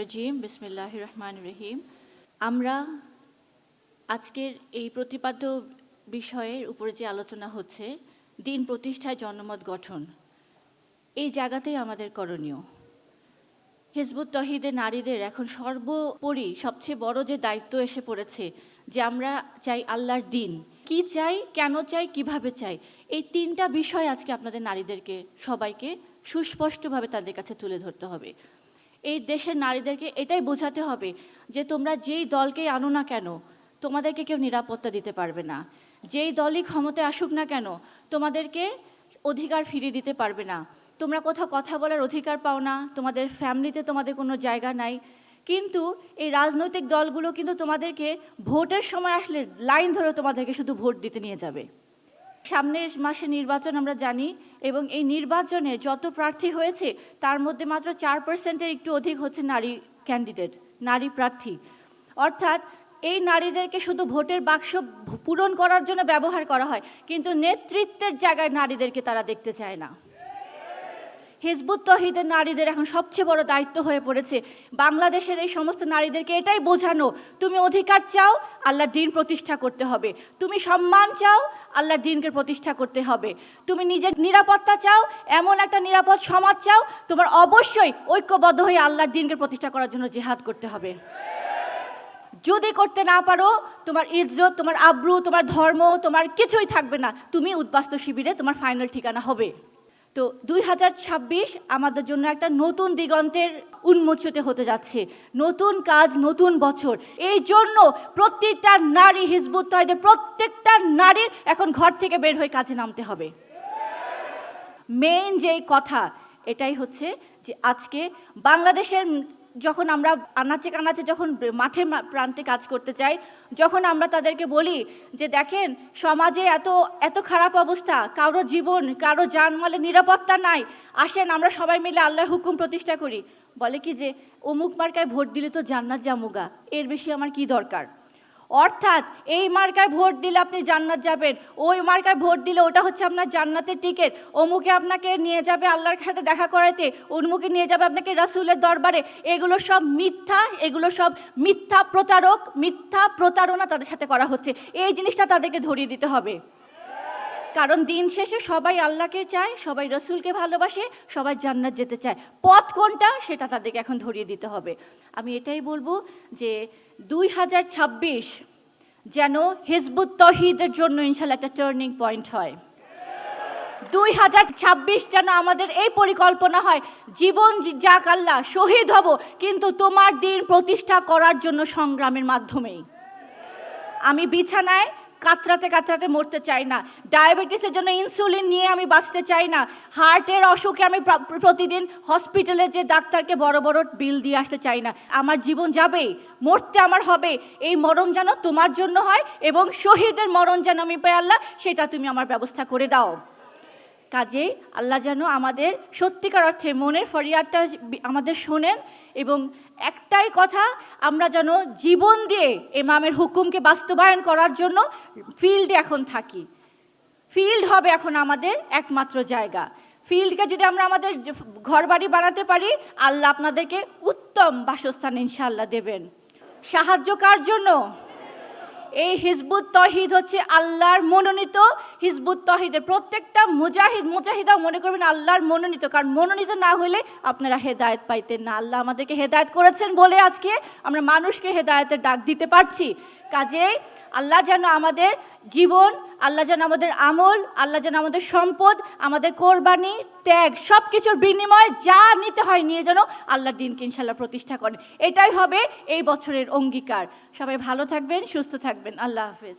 রজিম বিসমিল্লাহ রহমান রহিম। আমরা আজকের এই প্রতিপাদ্য বিষয়ের উপরে যে আলোচনা হচ্ছে, দিন প্রতিষ্ঠায় জনমত গঠন, এই জায়গাতেই আমাদের করণীয়। হিজবুত তহিদে নারীদের এখন সর্বোপরি সবচেয়ে বড় যে দায়িত্ব এসে পড়েছে, যে আমরা চাই আল্লাহর দিন কি চাই, কেন চাই, কীভাবে চাই? এই তিনটা বিষয় আজকে আপনাদের নারীদেরকে, সবাইকে সুস্পষ্টভাবে তাদের কাছে তুলে ধরতে হবে। এই দেশের নারীদেরকে এটাই বোঝাতে হবে যে তোমরা যেই দলকেই আনো না কেন, তোমাদেরকে কেউ নিরাপত্তা দিতে পারবে না। যেই দলই ক্ষমতায় আসুক না কেন, তোমাদেরকে অধিকার ফিরিয়ে দিতে পারবে না। তোমরা কোথাও কথা বলার অধিকার পাও না, তোমাদের ফ্যামিলিতে তোমাদের কোনো জায়গা নাই। কিন্তু এই রাজনৈতিক দলগুলো কিন্তু তোমাদেরকে ভোটের সময় আসলে লাইন ধরে তোমাদেরকে শুধু ভোট দিতে নিয়ে যাবে। সামনের মাসে নির্বাচন আমরা জানি এবং এই নির্বাচনে যত প্রার্থী হয়েছে, তার মধ্যে মাত্র চার পার্সেন্টের একটু অধিক হচ্ছে নারী ক্যান্ডিডেট নারী প্রার্থী। অর্থাৎ এই নারীদেরকে শুধু ভোটের বাক্স পূরণ করার জন্য ব্যবহার করা হয়, কিন্তু নেতৃত্বের জায়গায় নারীদেরকে তারা দেখতে চায় না। হিজবুত তহিদের নারীদের এখন সবচেয়ে বড় দায়িত্ব হয়ে পড়েছে। বাংলাদেশের এই সমস্ত নারীদেরকে এটাই বোঝানো, তুমি অধিকার চাও আল্লাহ দিন প্রতিষ্ঠা করতে হবে। তুমি সম্মান চাও, আল্লাহর দিনকে প্রতিষ্ঠা করতে হবে। তুমি নিজের নিরাপত্তা চাও, এমন একটা নিরাপদ সমাজ চাও, তোমার অবশ্যই ঐক্যবদ্ধ হয়ে আল্লাহর দিনকে প্রতিষ্ঠা করার জন্য জেহাদ করতে হবে। যদি করতে না পারো, তোমার ইজ্জত, তোমার আব্রু, তোমার ধর্ম, তোমার কিছুই থাকবে না। তুমি উদ্বাস্ত শিবিরে তোমার ফাইনাল ঠিকানা হবে। তো দুই হাজার ছাব্বিশ আমাদের জন্য একটা নতুন দিগন্তের উন্মোচিত হতে যাচ্ছে। নতুন কাজ, নতুন বছর। এই জন্য প্রত্যেকটা নারী হিজবুত তহিদের প্রত্যেকটা নারীর এখন ঘর থেকে বের হয়ে কাজে নামতে হবে। মেইন যেই কথা, এটাই হচ্ছে যে আজকে বাংলাদেশের যখন আমরা আনাচে কানাচে যখন মাঠে প্রান্তে কাজ করতে চাই, যখন আমরা তাদেরকে বলি যে, দেখেন, সমাজে এত এত খারাপ অবস্থা, কারও জীবন, কারও জানমালে নিরাপত্তা নাই, আসেন আমরা সবাই মিলে আল্লাহর হুকুম প্রতিষ্ঠা করি। বলে কি যে, অমুক মার্কায় ভোট দিলে তো জান্নাত জামুগা, এর বেশি আমার কি দরকার? অর্থাৎ এই মার্কায় ভোট দিলে আপনি জান্নাত যাবেন। ওই মার্কায় ভোট দিলে ওটা হচ্ছে আপনার জান্নাতের টিকিট অমুকে আপনাকে নিয়ে যাবে আল্লাহর সাথে দেখা করাতে অমুকে নিয়ে যাবে আপনাকে রাসুলের দরবারে। এগুলো সব মিথ্যা, এগুলো সব মিথ্যা প্রতারক, মিথ্যা প্রতারণা তাদের সাথে করা হচ্ছে। এই জিনিসটা তাদেরকে ধরিয়ে দিতে হবে। কারণ দিন শেষে সবাই আল্লাহকে চায়, সবাই রসুলকে ভালোবাসে, সবাই জান্নাত যেতে চায়। পথ কোনটা সেটা তাদেরকে এখন ধরিয়ে দিতে হবে। আমি এটাই বলব যে দুই হাজার ছাব্বিশ যেন হিজবুত তহিদের জন্য ইনশাল্লাহ একটা টার্নিং পয়েন্ট হয়। দুই হাজার ছাব্বিশ যেন আমাদের এই পরিকল্পনা হয়, জীবন যাক আল্লাহ, শহীদ হব, কিন্তু তোমার দিন প্রতিষ্ঠা করার জন্য সংগ্রামের মাধ্যমেই। আমি বিছানায় কাতরাতে কাতরাতে মরতে চাই না। ডায়াবেটিসের জন্য ইনসুলিন নিয়ে আমি বাঁচতে চাই না। হার্টের অসুখে আমি প্রতিদিন হসপিটালে যে ডাক্তারকে বড় বড় বিল দিয়ে আসতে চাই না। আমার জীবন যাবে, মরতে আমার হবে। এই মরণ যেন তোমার জন্য হয় এবং শহীদের মরণ যেন আমি পাই আল্লাহ, সেটা তুমি আমার ব্যবস্থা করে দাও। কাজেই আল্লাহ যেন আমাদের সত্যিকার অর্থে মনের ফরিয়াদটা আমাদের শোনেন এবং একটাই কথা, আমরা যেন জীবন দিয়ে এমামের হুকুমকে বাস্তবায়ন করার জন্য ফিল্ডে এখন থাকি। ফিল্ড হবে এখন আমাদের একমাত্র জায়গা। ফিল্ডকে যদি আমরা আমাদের ঘর বাড়ি বানাতে পারি, আল্লাহ আপনাদেরকে উত্তম বাসস্থান ইনশাআল্লাহ দেবেন। সাহায্য কার জন্য এই হিজবুত তহিদ হচ্ছে আল্লাহর মনোনীত হিজবুত তহিদের প্রত্যেকটা মুজাহিদ মুজাহিদা মনে করবেন আল্লাহর মনোনীত, কারণ মনোনীত না হলে আপনারা হেদায়ত পাইতেন না। আল্লাহ আমাদেরকে হেদায়ত করেছেন বলে আজকে আমরা মানুষকে হেদায়তের ডাক দিতে পারছি। কাজেই আল্লাহ যেন আমাদের জীবন আল্লাহ যেন আমাদের আমল, আল্লাহ যেন আমাদের সম্পদ, আমাদের কোরবানি, ত্যাগ সব কিছুর বিনিময়ে যা নিতে হয় নিয়ে যেন আল্লাহ দিনকে ইনশাল্লাহ প্রতিষ্ঠা করেন। এটাই হবে এই বছরের অঙ্গীকার। সবাই ভালো থাকবেন, সুস্থ থাকবেন। আল্লাহ হাফেজ।